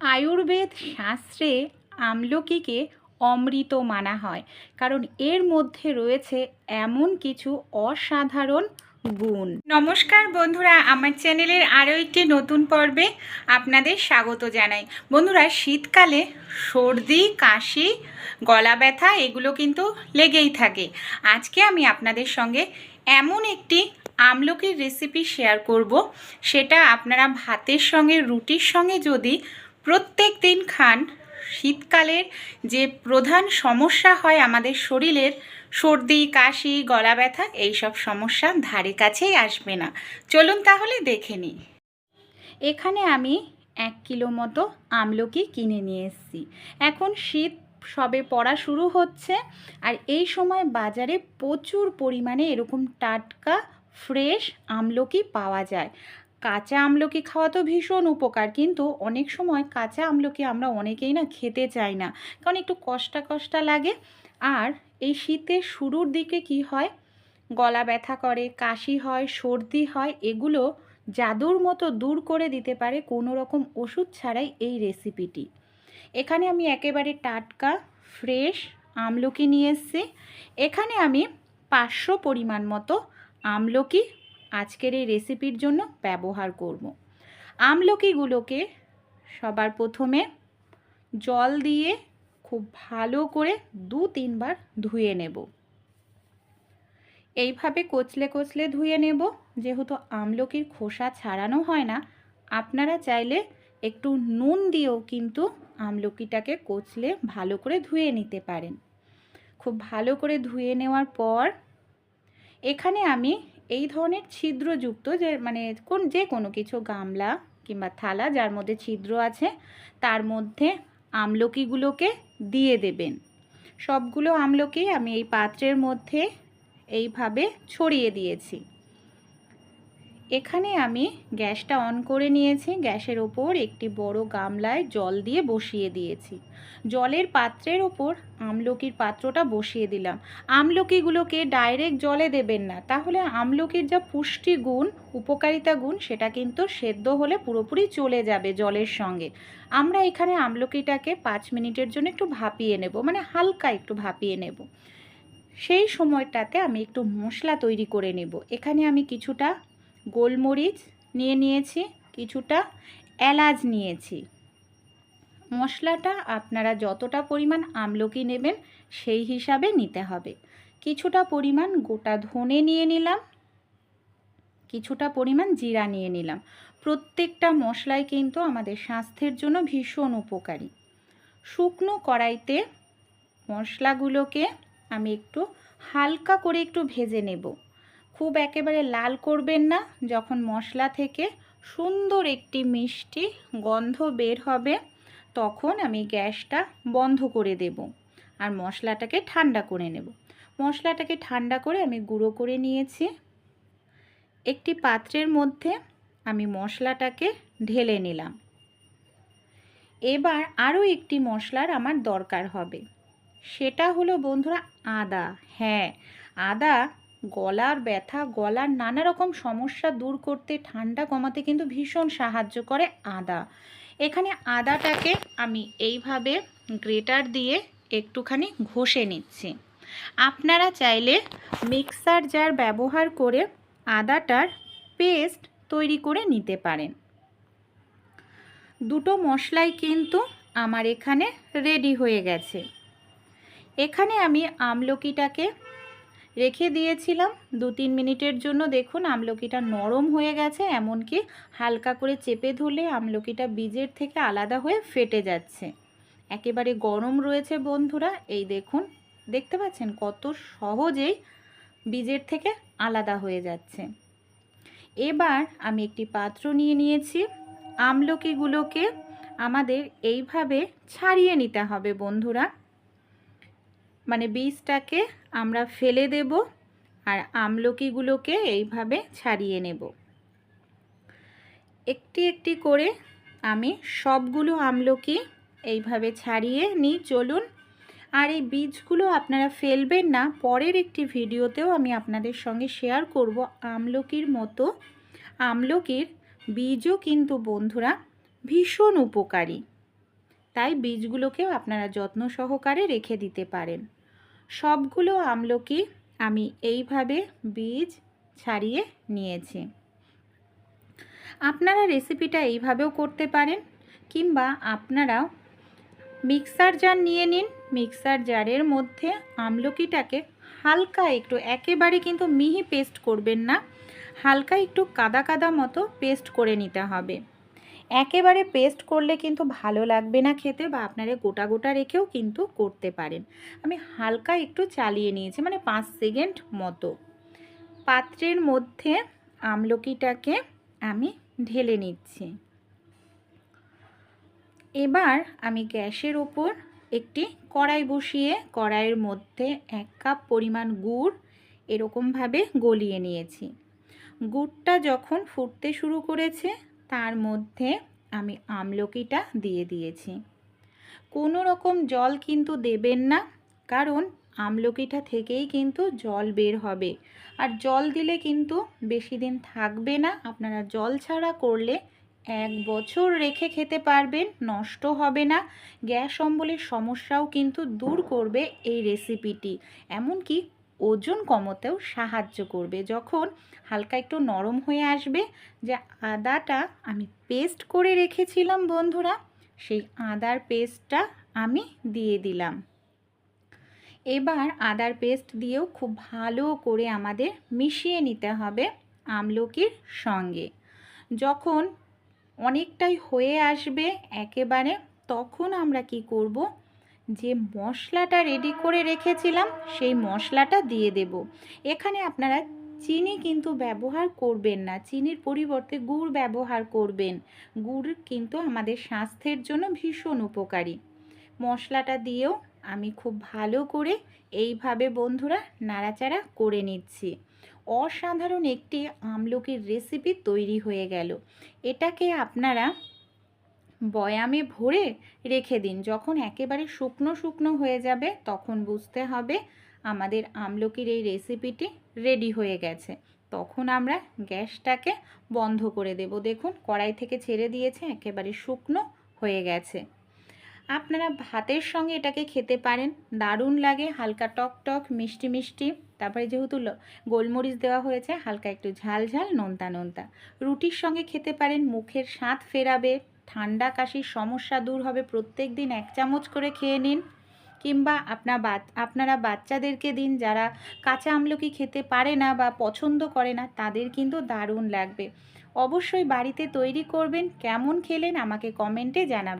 আয়ুর্বেদ শাস্ত্রে আমলকিকে অমৃত মানা হয়, কারণ এর মধ্যে রয়েছে এমন কিছু অসাধারণ গুণ। নমস্কার বন্ধুরা, আমার চ্যানেলের আরও একটি নতুন পর্বে আপনাদের স্বাগত জানাই। বন্ধুরা, শীতকালে সর্দি, কাশি, গলা ব্যথা, এগুলো কিন্তু লেগেই থাকে। আজকে আমি আপনাদের সঙ্গে এমন একটি আমলকির রেসিপি শেয়ার করব, সেটা আপনারা ভাতের সঙ্গে, রুটির সঙ্গে যদি প্রত্যেক দিন খান। শীতকালের যে প্রধান সমস্যা হয় আমাদের শরীরের, সর্দি, কাশি, গলা ব্যথা, এইসব সমস্যা ধারে কাছেই আসবে না। চলুন তাহলে দেখে নিই। এখানে আমি এক কিলো মতো আমলকি কিনে নিয়ে এসেছি। এখন শীত সবে পড়া শুরু হচ্ছে আর এই সময় বাজারে প্রচুর পরিমাণে এরকম টাটকা, ফ্রেশ আমলকি পাওয়া যায়। কাঁচা আমলকি খাওয়া তো ভীষণ উপকার, কিন্তু অনেক সময় কাঁচা আমলকি আমরা অনেকেই না খেতে চাই না, কারণ একটু কষ্টা কষ্টা লাগে। আর এই শীতের শুরুর দিকে কি হয়? গলা ব্যথা করে, কাশি হয়, সর্দি হয়, এগুলো জাদুর মতো দূর করে দিতে পারে কোনো রকম ওষুধ ছাড়াই এই রেসিপিটি। এখানে আমি একেবারে টাটকা, ফ্রেশ আমলকি নিয়ে এসেছি। এখানে আমি পাঁচশো পরিমাণ মতো আমলকি আজকের এই রেসিপির জন্য ব্যবহার করব। আমলকিগুলোকে সবার প্রথমে জল দিয়ে খুব ভালো করে দু তিনবার ধুয়ে নেব। এইভাবে কচলে কচলে ধুয়ে নেব। যেহেতু আমলকির খোসা ছাড়ানো হয় না, আপনারা চাইলে একটু নুন দিয়েও কিন্তু আমলকিটাকে কচলে ভালো করে ধুয়ে নিতে পারেন। খুব ভালো করে ধুয়ে নেওয়ার পর এখানে আমি এই ধরনের ছিদ্রযুক্ত যে মানে কোন, যে কোনো কিছু, গামলা কিংবা থালা যার মধ্যে ছিদ্র আছে, তার মধ্যে আমলকিগুলোকে দিয়ে দেবেন। সবগুলো আমলকি আমি এই পাত্রের মধ্যে এইভাবে ছড়িয়ে দিয়েছি। এখানে আমি গ্যাসটা অন করে নিয়েছি। গ্যাসের ওপর একটি বড় গামলায় জল দিয়ে বসিয়ে দিয়েছি। জলের পাত্রের ওপর আমলকির পাত্রটা বসিয়ে দিলাম। আমলকিগুলোকে ডাইরেক্ট জলে দেবেন না। তাহলে আমলকির যা পুষ্টি গুণ, উপকারিতা গুণ, সেটা কিন্তু সেদ্ধ হলে পুরোপুরি চলে যাবে জলের সঙ্গে। আমরা এখানে আমলকিটাকে পাঁচ মিনিটের জন্য একটু ভাপিয়ে নেব মানে হালকা একটু ভাপিয়ে নেব। সেই সময়টাতে আমি একটু মশলা তৈরি করে নেব। এখানে আমি কিছুটা গোলমরিচ নিয়ে নিয়েছি, কিছুটা এলাচ নিয়েছি। মশলাটা আপনারা যতটা পরিমাণ আমলকি নেবেন সেই হিসাবে নিতে হবে। কিছুটা পরিমাণ গোটা ধনে নিয়ে নিলাম, কিছুটা পরিমাণ জিরা নিয়ে নিলাম। প্রত্যেকটা মশলাই কিন্তু আমাদের স্বাস্থ্যের জন্য ভীষণ উপকারী। শুকনো কড়াইতে মশলাগুলোকে আমি একটু হালকা করে একটু ভেজে নেব। খুব একেবারে লাল করবেন না, যখন মশলা থেকে সুন্দর একটি মিষ্টি গন্ধ বের হবে, তখন আমি গ্যাসটা বন্ধ করে দেব আর মশলাটাকে ঠান্ডা করে নেব। মশলাটাকে ঠান্ডা করে আমি গুঁড়ো করে নিয়েছি। একটি পাত্রের মধ্যে আমি মশলাটাকে ঢেলে নিলাম। এবার আরও একটি মশলার আমার দরকার হবে। সেটা হলো বন্ধুরা আদা। হ্যাঁ আদা গলার ব্যথা, গলার নানা রকম সমস্যা দূর করতে, ঠান্ডা কমাতে কিন্তু ভীষণ সাহায্য করে আদা। এখানে আদাটাকে আমি এইভাবে গ্রেটার দিয়ে একটুখানি ঘষে নিচ্ছি। আপনারা চাইলে মিক্সার জার ব্যবহার করে আদাটার পেস্ট তৈরি করে নিতে পারেন। দুটো মশলাই কিন্তু আমার এখানে রেডি হয়ে গেছে। এখানে আমি আমলকিটাকে রেখে দিয়েছিলাম। দু তিন মিনিটের জন্য দেখুন আমলকিটা নরম হয়ে গেছে, এমনকি হালকা করে চেপে ধরলে আমলকিটা বীজের থেকে আলাদা হয়ে ফেটে যাচ্ছে। একেবারে গরম রয়েছে বন্ধুরা, এই দেখুন, দেখতে পাচ্ছেন কত সহজেই বীজের থেকে আলাদা হয়ে যাচ্ছে। এবার আমি একটি পাত্র নিয়ে নিয়েছি। আমলকিগুলোকে আমাদের এইভাবে ছাড়িয়ে নিতে হবে বন্ধুরা। মানে বীজটাকে আমরা ফেলে দেব আর আমলকিগুলোকে এইভাবে ছাড়িয়ে নেব। একটি একটি করে আমি সবগুলো আমলকি এইভাবে ছাড়িয়ে নিই, চলুন। আর এই বীজগুলো আপনারা ফেলবেন না, পরের একটি ভিডিওতেও আমি আপনাদের সঙ্গে শেয়ার করব আমলকির মতো। আমলকির বীজও কিন্তু বন্ধুরা ভীষণ উপকারী। তাই বীজগুলোকেও আপনারা যত্ন সহকারে রেখে দিতে পারেন। সবগুলো আমলকি আমি এইভাবে বীজ ছাড়িয়ে নিয়েছি। আপনারা রেসিপিটা এইভাবেও করতে পারেন কিংবা আপনারাও মিক্সার জার নিয়ে নিন। মিক্সার জারের মধ্যে আমলকিটাকে হালকা একটু, একেবারে কিন্তু মিহি পেস্ট করবেন না, হালকা একটু কাদা কাদা মতো পেস্ট করে নিতে হবে। একেবারে পেস্ট করলে কিন্তু ভালো লাগবে না খেতে বা আপনারা গোটা গোটা রেখেও কিন্তু করতে পারেন। আমি হালকা একটু চালিয়ে নিয়েছি মানে পাঁচ সেকেন্ড মতো। পাত্রের মধ্যে আমলকিটাকে আমি ঢেলে নিচ্ছি। এবার আমি গ্যাসের ওপর একটি কড়াই বসিয়ে, কড়াইয়ের মধ্যে এক কাপ পরিমাণ গুড় এরকমভাবে গলিয়ে নিয়েছি। গুড়টা যখন ফুটতে শুরু করেছে তার মধ্যে আমি আমলকিটা দিয়ে দিয়েছি। কোনো রকম জল কিন্তু দেবেন না, কারণ আমলকিটা থেকেই কিন্তু জল বের হবে। আর জল দিলে কিন্তু বেশি দিন থাকবে না, আপনারা জল ছাড়া করলে এক বছর রেখে খেতে পারবেন, নষ্ট হবে না। গ্যাস অম্বলের সমস্যাও কিন্তু দূর করবে এই রেসিপিটি এমনকি ওজন কমতেও সাহায্য করবে। যখন হালকা একটু নরম হয়ে আসবে, যে আদাটা আমি পেস্ট করে রেখেছিলাম বন্ধুরা, সেই আদার পেস্টটা আমি দিয়ে দিলাম। এবার আদার পেস্ট দিয়েও খুব ভালো করে আমাদের মিশিয়ে নিতে হবে আমলকির সঙ্গে। যখন অনেকটাই হয়ে আসবে একেবারে, তখন আমরা কি করব? যে মশলাটা রেডি করে রেখেছিলাম, সেই মশলাটা দিয়ে দেব। এখানে আপনারা চিনি কিন্তু ব্যবহার করবেন না। চিনির পরিবর্তে গুড় ব্যবহার করবেন। গুড় কিন্তু আমাদের স্বাস্থ্যের জন্য ভীষণ উপকারী। মশলাটা দিয়েও আমি খুব ভালো করে এইভাবে বন্ধুরা নাড়াচাড়া করে নিচ্ছি। অসাধারণ একটি আমলকির রেসিপি তৈরি হয়ে গেল। এটাকে আপনারা বয়ামে ভরে রেখে দিন। যখন একেবারে শুকনো শুকনো হয়ে যাবে, তখন বুঝতে হবে আমাদের আমলকির এই রেসিপিটি রেডি হয়ে গেছে। তখন আমরা গ্যাসটাকে বন্ধ করে দেব। দেখুন, কড়াই থেকে ছেড়ে দিয়েছে, একেবারে শুকনো হয়ে গেছে। আপনারা ভাতের সঙ্গে এটাকে খেতে পারেন। দারুণ লাগে, হালকা টক টক, মিষ্টি মিষ্টি। তারপরে যেহেতু গোলমরিচ দেওয়া হয়েছে, হালকা একটু ঝাল ঝাল, নোনতা নোনতা। রুটির সঙ্গে খেতে পারেন, মুখের স্বাদ ফেরাবে। ঠান্ডা কাশির সমস্যা দূর হবে প্রত্যেক দিন এক চামচ করে খেয়ে নিন। কিংবা আপনার আপনারা বাচ্চাদেরকে দিন যারা কাঁচা আমলকি খেতে পারে না বা পছন্দ করে না, তাদের কিন্তু দারুণ লাগবে। অবশ্যই বাড়িতে তৈরি করবেন, কেমন খেলেন আমাকে কমেন্টে জানাবেন।